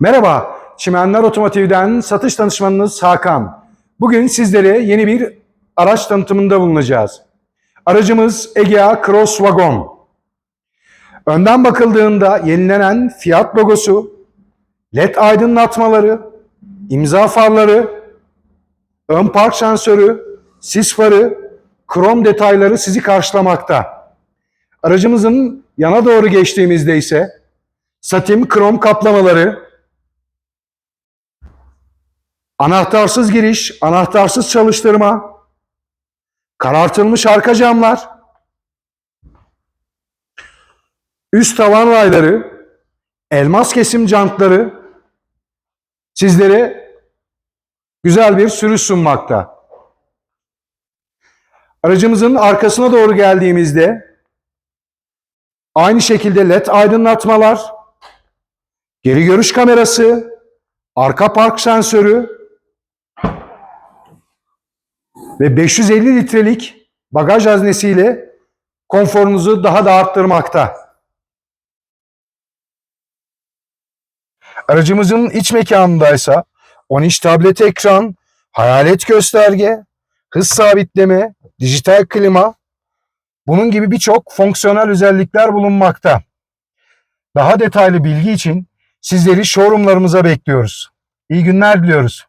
Merhaba, Çimenler Otomotiv'den satış danışmanınız Hakan. Bugün sizlere yeni bir araç tanıtımında bulunacağız. Aracımız Egea Cross Wagon. Önden bakıldığında yenilenen Fiat logosu, LED aydınlatmaları, imza farları, ön park sensörü, sis farı, krom detayları sizi karşılamakta. Aracımızın yana doğru geçtiğimizde ise satin krom kaplamaları, anahtarsız giriş, anahtarsız çalıştırma, karartılmış arka camlar, üst tavan rayları, elmas kesim jantları sizlere güzel bir sürüş sunmakta. Aracımızın arkasına doğru geldiğimizde aynı şekilde led aydınlatmalar, geri görüş kamerası, arka park sensörü ve 550 litrelik bagaj haznesiyle konforunuzu daha da arttırmakta. Aracımızın iç mekanındaysa 10 inç tablet ekran, hayalet gösterge, hız sabitleme, dijital klima, bunun gibi birçok fonksiyonel özellikler bulunmakta. Daha detaylı bilgi için sizleri showroomlarımıza bekliyoruz. İyi günler diliyoruz.